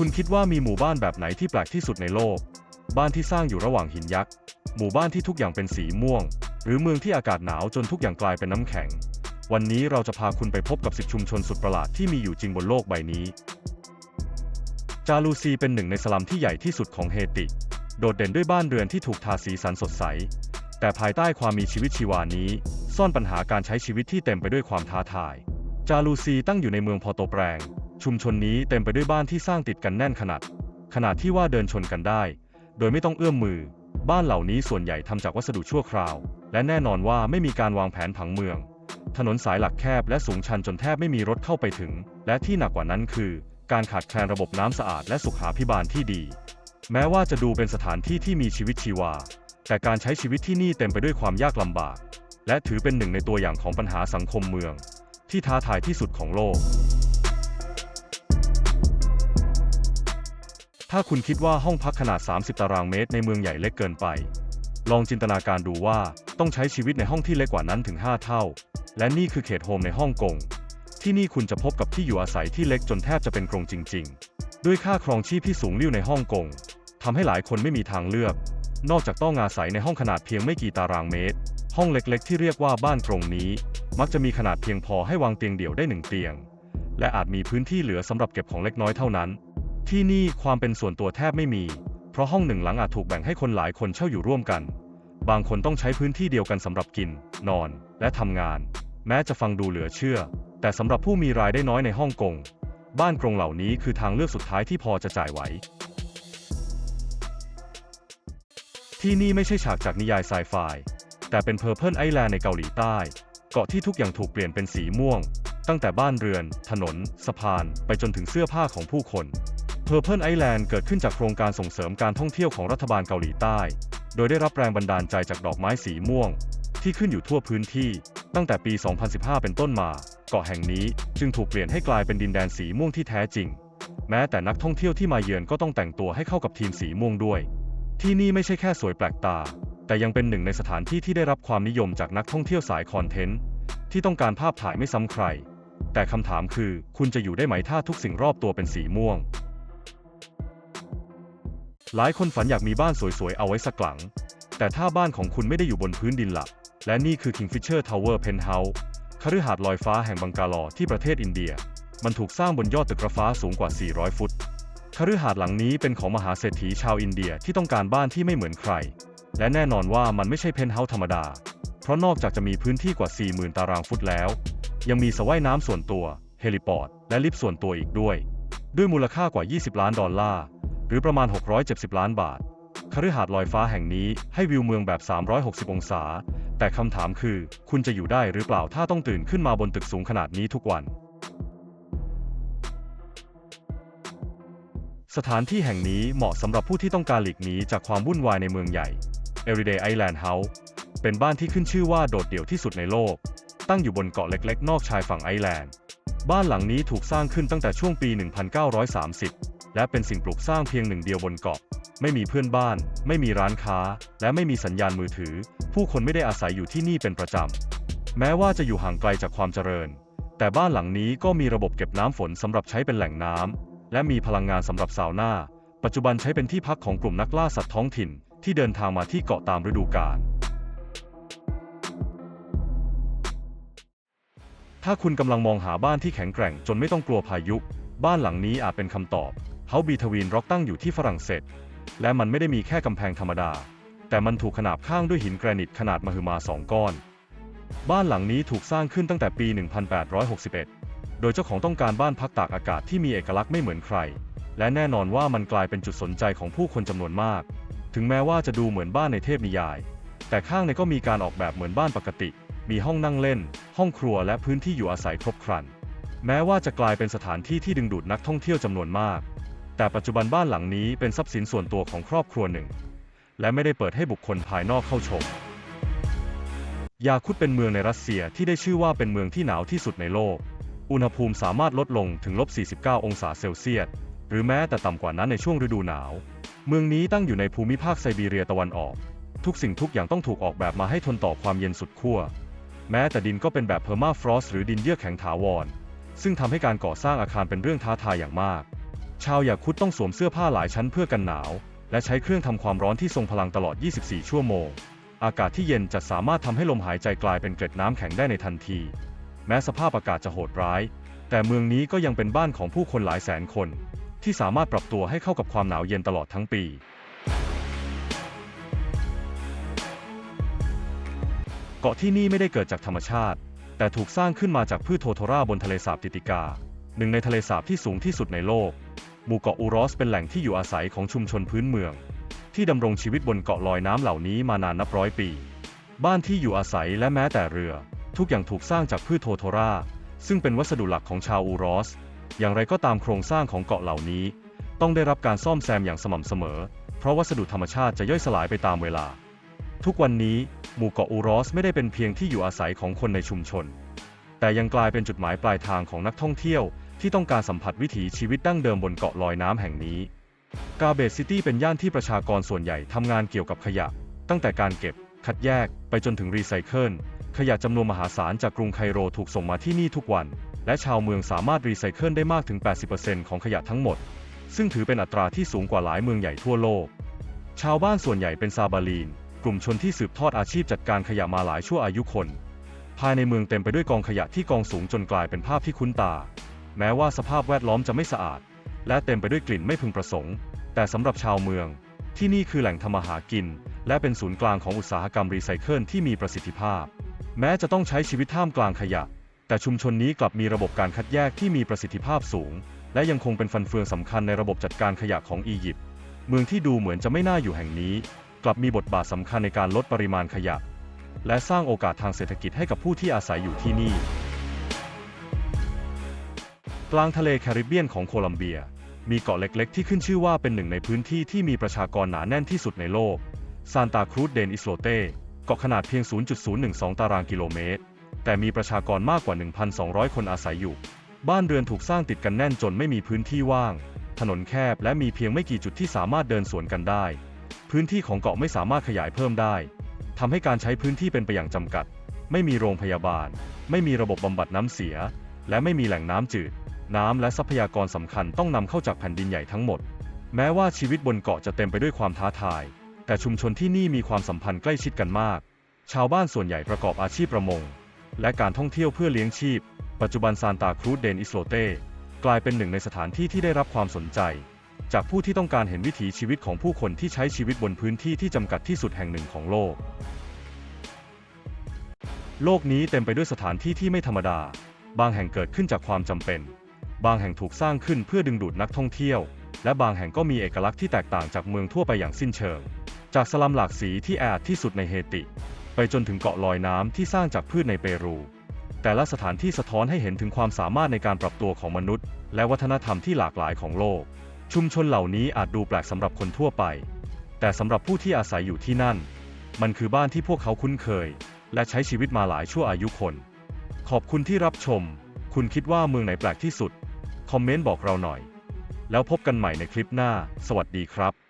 คุณคิดว่ามีหมู่บ้านแบบไหนที่แปลกที่สุดในโลก บ้านที่สร้างอยู่ระหว่างหินยักษ์ หมู่บ้านที่ทุกอย่างเป็นสีม่วง หรือเมืองที่อากาศหนาวจนทุกอย่างกลายเป็นน้ำแข็ง วันนี้เราจะพาคุณไปพบกับสิบชุมชนสุดประหลาดที่มีอยู่จริงบนโลกใบนี้ จาลูซีเป็นหนึ่งในสลัมที่ใหญ่ที่สุดของเฮติ โดดเด่นด้วยบ้านเรือนที่ถูกทาสีสันสดใส แต่ภายใต้ความมีชีวิตชีวานี้ ซ่อนปัญหาการใช้ชีวิตที่เต็มไปด้วยความท้าทาย จาลูซีตั้งอยู่ในเมืองพอโตแปรง ชุมชนนี้เต็มไปด้วยบ้านที่สร้างติดกันแน่นขนาด ขนาดที่ว่าเดินชนกันได้ โดยไม่ต้องเอื้อมมือ บ้านเหล่านี้ส่วนใหญ่ทำจากวัสดุชั่วคราว และแน่นอนว่าไม่มีการวางแผนผังเมือง ถนนสายหลักแคบและสูงชันจนแทบไม่มีรถเข้าไปถึง และที่หนักกว่านั้นคือ การขาดแคลนระบบน้ำสะอาดและสุขาภิบาลที่ดี แม้ว่าจะดูเป็นสถานที่ที่มีชีวิตชีวา แต่การใช้ชีวิตที่นี่เต็มไปด้วยความยากลำบาก และถือเป็นหนึ่งในตัวอย่างของปัญหาสังคมเมือง ที่ท้าทายที่สุดของโลก ถ้าคุณคิดว่าห้องพักขนาด 30 ตารางเมตรในเมืองใหญ่เล็กเกินไป ลองจินตนาการดูว่าต้องใช้ชีวิตในห้องที่เล็กกว่านั้นถึง 5 เท่า และนี่คือเขตโฮมในฮ่องกง ที่นี่คุณจะพบกับที่อยู่อาศัยที่เล็กจนแทบจะเป็นกรงจริง ๆ ด้วยค่าครองชีพที่สูงลิ่วในฮ่องกงทำให้หลายคนไม่มีทางเลือก นอกจากต้องอาศัยในห้องขนาดเพียงไม่กี่ตารางเมตร ห้องเล็กๆ ที่เรียกว่าบ้านกรงนี้ มักจะมีขนาดเพียงพอให้วางเตียงเดี่ยวได้หนึ่งเตียง และอาจมีพื้นที่เหลือสำหรับเก็บของเล็กน้อยเท่านั้น ที่นี่ความเป็นส่วนตัวแทบไม่มี เพราะห้องหนึ่งหลังอาจถูกแบ่งให้คนหลายคนเช่าอยู่ร่วมกัน บางคนต้องใช้พื้นที่เดียวกันสำหรับกิน นอน และทำงาน แม้จะฟังดูเหลือเชื่อ แต่สำหรับผู้มีรายได้น้อยในฮ่องกง บ้านกรงเหล่านี้คือทางเลือกสุดท้ายที่พอจะจ่ายไหว ที่นี่ไม่ใช่ฉากจากนิยายไซไฟ แต่เป็นเพอร์เพิลไอแลนด์ในเกาหลีใต้ เกาะที่ทุกอย่างถูกเปลี่ยนเป็นสีม่วง ตั้งแต่บ้านเรือน ถนน สะพาน ไปจนถึงเสื้อผ้าของผู้คน Purple Island เกิดขึ้นจากโครงการส่งเสริมการท่องเที่ยวของรัฐบาลเกาหลีใต้ โดยได้รับแรงบันดาลใจจากดอกไม้สีม่วง ที่ขึ้นอยู่ทั่วพื้นที่ ตั้งแต่ปี 2015 เป็นต้นมา เกาะแห่งนี้จึงถูกเปลี่ยนให้กลายเป็นดินแดนสีม่วงที่แท้จริง แม้แต่นักท่องเที่ยวที่มาเยือนก็ต้องแต่งตัวให้เข้ากับทีมสีม่วงด้วย ที่นี่ไม่ใช่แค่สวยแปลกตา แต่ยังเป็นหนึ่งในสถานที่ที่ได้รับความนิยมจากนักท่องเที่ยวสายคอนเทนต์ที่ต้องการภาพถ่ายไม่ซ้ำใคร แต่คำถามคือคุณจะอยู่ได้ไหมถ้าทุกสิ่งรอบตัวเป็นสีม่วง หลายคนฝันอยากมีบ้านสวยๆ เอาไว้สักหลัง แต่ถ้าบ้านของคุณไม่ได้อยู่บนพื้นดินหลัก และนี่คือ Kingfisher Tower Penthouse คฤหาสน์ลอยฟ้าแห่งบังกาลอที่ประเทศอินเดีย มันถูกสร้างบนยอดตึกระฟ้าสูงกว่า 400 ฟุต คฤหาสน์หลังนี้เป็นของมหาเศรษฐีชาวอินเดียที่ต้องการบ้านที่ไม่เหมือนใคร และแน่นอนว่ามันไม่ใช่เพนท์เฮาส์ธรรมดา เพราะนอกจากจะมีพื้นที่กว่า 40,000 ตารางฟุตแล้ว ยังมีสระว่ายน้ำส่วนตัว เฮลิปอร์ต และลิฟต์ส่วนตัวอีกด้วย ด้วยมูลค่ากว่า 20 ล้านดอลลาร์ หรือประมาณ 670 ล้านบาท คฤหาสน์ลอยฟ้าแห่งนี้ให้วิวเมืองแบบ 360 องศา แต่คำถามคือ คุณจะอยู่ได้หรือเปล่าถ้าต้องตื่นขึ้นมาบนตึกสูงขนาดนี้ทุกวัน สถานที่แห่งนี้เหมาะสำหรับผู้ที่ต้องการหลีกหนีจากความวุ่นวายในเมืองใหญ่ Everyday Island House เป็นบ้านที่ขึ้นชื่อว่าโดดเดี่ยวที่สุดในโลก ตั้งอยู่บนเกาะเล็ก ๆ นอกชายฝั่งไอแลนด์ บ้านหลังนี้ถูกสร้างขึ้นตั้งแต่ช่วงปี 1930 และเป็นสิ่งปลูกสร้างเพียงหนึ่งเดียวบนเกาะ ไม่มีเพื่อนบ้าน ไม่มีร้านค้า และไม่มีสัญญาณมือถือ ผู้คนไม่ได้อาศัยอยู่ที่นี่เป็นประจำ แม้ว่าจะอยู่ห่างไกลจากความเจริญ แต่บ้านหลังนี้ก็มีระบบเก็บน้ำฝนสำหรับใช้เป็นแหล่งน้ำและมีพลังงานสำหรับซาวน่าปัจจุบันใช้เป็นที่พักของกลุ่มนักล่าสัตว์ท้องถิ่น ที่เดินทางมาที่เกาะตามฤดูกาลถ้าคุณกำลังมองหาบ้านที่แข็งแกร่งจนไม่ต้องกลัวพายุ บ้านหลังนี้อาจเป็นคำตอบ เฮาบีทวีนร็อกตั้งอยู่ที่ฝรั่งเศส และมันไม่ได้มีแค่กำแพงธรรมดา แต่มันถูกขนาบข้างด้วยหินแกรนิตขนาดมหึมาสองก้อน บ้านหลังนี้ถูกสร้างขึ้นตั้งแต่ปี 1861 โดยเจ้าของต้องการบ้านพักตากอากาศที่มีเอกลักษณ์ไม่เหมือนใคร และแน่นอนว่ามันกลายเป็นจุดสนใจของผู้คนจำนวนมาก ถึงแม้ว่าจะดูเหมือนบ้านในเทพนิยาย แต่ข้างในก็มีการออกแบบเหมือนบ้านปกติ มีห้องนั่งเล่น ห้องครัวและพื้นที่อยู่อาศัยครบครัน แม้ว่าจะกลายเป็นสถานที่ที่ดึงดูดนักท่องเที่ยวจำนวนมาก แต่ปัจจุบันบ้านหลังนี้เป็นทรัพย์สินส่วนตัวของครอบครัวหนึ่ง และไม่ได้เปิดให้บุคคลภายนอกเข้าชม ยาคุดเป็นเมืองในรัสเซียที่ได้ชื่อว่าเป็นเมืองที่หนาวที่สุดในโลก อุณหภูมิสามารถลดลงถึงลบ 49 องศาเซลเซียส หรือแม้แต่ต่ำกว่านั้นในช่วงฤดูหนาว เมืองนี้ตั้งอยู่ในภูมิภาคไซบีเรียตะวันออก ทุกสิ่งทุกอย่างต้องถูกออกแบบมาให้ทนต่อความเย็นสุดขั้ว แม้แต่ดินก็เป็นแบบเพอร์มาฟรอสหรือดินเยือกแข็งถาวร ซึ่งทำให้การก่อสร้างอาคารเป็นเรื่องท้าทายอย่างมาก ชาวยาคุดต้องสวมเสื้อผ้าหลายชั้นเพื่อกันหนาว และใช้เครื่องทำความร้อนที่ทรงพลังตลอด 24 ชั่วโมง อากาศที่เย็นจะสามารถทำให้ลมหายใจกลายเป็นเกล็ดน้ำแข็งได้ในทันที แม้สภาพอากาศจะโหดร้าย แต่เมืองนี้ก็ยังเป็นบ้านของผู้คนหลายแสนคน ที่สามารถปรับตัวให้เข้ากับความหนาวเย็นตลอดทั้งปีเกาะที่นี่ไม่ได้เกิดจากธรรมชาติ แต่ถูกสร้างขึ้นมาจากพืชโทโทราบนทะเลสาบติติกา หนึ่งในทะเลสาบที่สูงที่สุดในโลก หมู่เกาะอูรอสเป็นแหล่งที่อยู่อาศัยของชุมชนพื้นเมือง ที่ดำรงชีวิตบนเกาะลอยน้ำเหล่านี้มานานนับร้อยปี บ้านที่อยู่อาศัยและแม้แต่เรือ ทุกอย่างถูกสร้างจากพืชโทโทราซึ่งเป็นวัสดุหลักของชาวอูรอส อย่างไรก็ตามโครงสร้างของเกาะเหล่านี้ ต้องได้รับการซ่อมแซมอย่างสม่ำเสมอ เพราะวัสดุธรรมชาติจะย่อยสลายไปตามเวลา ทุกวันนี้หมู่เกาะอูรอสไม่ได้เป็นเพียงที่อยู่อาศัยของคนในชุมชน แต่ยังกลายเป็นจุดหมายปลายทางของนักท่องเที่ยว ที่ต้องการสัมผัสวิถีชีวิตดั้งเดิมบนเกาะลอยน้ำแห่งนี้กาเบตซิตี้เป็นย่านที่ประชากรส่วนใหญ่ทำงานเกี่ยวกับขยะ ตั้งแต่การเก็บ คัดแยก ไปจนถึงรีไซเคิล ขยะจำนวนมหาศาลจากกรุงไคโรถูกส่งมาที่นี่ทุกวัน และชาวเมืองสามารถรีไซเคิลได้มากถึง 80%ของขยะทั้งหมด ซึ่งถือเป็นอัตราที่สูงกว่าหลายเมืองใหญ่ทั่วโลก ชาวบ้านส่วนใหญ่เป็นซาบาลีน กลุ่มชนที่สืบทอดอาชีพจัดการขยะมาหลายชั่วอายุคน ภายในเมืองเต็มไปด้วยกองขยะที่กองสูงจนกลายเป็นภาพที่คุ้นตา แม้ว่าสภาพแวดล้อมจะไม่สะอาด และเต็มไปด้วยกลิ่นไม่พึงประสงค์ แต่สำหรับชาวเมือง ที่นี่คือแหล่งทำมาหากิน และเป็นศูนย์กลางของอุตสาหกรรมรีไซเคิลที่มีประสิทธิภาพ แม้จะต้องใช้ชีวิตท่ามกลางขยะ แต่ชุมชนนี้กลับมีระบบการคัดแยกที่มีประสิทธิภาพสูง และยังคงเป็นฟันเฟืองสำคัญในระบบจัดการขยะของอียิปต์เมืองที่ดูเหมือนจะไม่น่าอยู่แห่งนี้ กลับมีบทบาทสำคัญในการลดปริมาณขยะ และสร้างโอกาสทางเศรษฐกิจให้กับผู้ที่อาศัยอยู่ที่นี่ กลางทะเลแคริบเบียนของโคลัมเบีย มีเกาะเล็กๆ ที่ขึ้นชื่อว่าเป็นหนึ่งในพื้นที่ที่มีประชากรหนาแน่นที่สุดในโลก ซานตาครูซเดนอิสโลเตเกาะขนาดเพียง 0.012 ตารางกิโลเมตร แต่มีประชากรมากกว่า 1,200 คนอาศัยอยู่ บ้านเรือนถูกสร้างติดกันแน่นจนไม่มีพื้นที่ว่าง ถนนแคบและมีเพียงไม่กี่จุดที่สามารถเดินสวนกันได้ พื้นที่ของเกาะไม่สามารถขยายเพิ่มได้ทำให้การใช้พื้นที่เป็นไปอย่างจำกัด ไม่มีโรงพยาบาล ไม่มีระบบบำบัดน้ำเสีย และไม่มีแหล่งน้ำจืด น้ำและทรัพยากรสำคัญต้องนำเข้าจากแผ่นดินใหญ่ทั้งหมด แม้ว่าชีวิตบนเกาะจะเต็มไปด้วยความท้าทาย แต่ชุมชนที่นี่มีความสัมพันธ์ใกล้ชิดกันมาก ชาวบ้านส่วนใหญ่ประกอบอาชีพประมง และการท่องเที่ยวเพื่อเลี้ยงชีพ ปัจจุบันซานตาครูซเดนอิสโลเตกลายเป็นหนึ่งในสถานที่ที่ได้รับความสนใจ จากผู้ที่ต้องการเห็นวิถีชีวิตของผู้คนที่ใช้ชีวิตบนพื้นที่ที่จำกัดที่สุดแห่งหนึ่งของโลก โลกนี้เต็มไปด้วยสถานที่ที่ไม่ธรรมดา บางแห่งเกิดขึ้นจากความจำเป็น บางแห่งถูกสร้างขึ้นเพื่อดึงดูดนักท่องเที่ยว และบางแห่งก็มีเอกลักษณ์ที่แตกต่างจากเมืองทั่วไปอย่างสิ้นเชิง จากสลัมหลากสีที่แออัดที่สุดในเฮติ ไปจนถึงเกาะลอยน้ำที่สร้างจากพืชในเปรู แต่ละสถานที่สะท้อนให้เห็นถึงความสามารถในการปรับตัวของมนุษย์ และวัฒนธรรมที่หลากหลายของโลก ชุมชนเหล่านี้อาจดูแปลกสำหรับคนทั่วไป แต่สำหรับผู้ที่อาศัยอยู่ที่นั่น มันคือบ้านที่พวกเขาคุ้นเคย และใช้ชีวิตมาหลายชั่วอายุคน ขอบคุณที่รับชม คุณคิดว่าเมืองไหนแปลกที่สุด คอมเมนต์บอกเราหน่อย แล้วพบกันใหม่ในคลิปหน้า สวัสดีครับ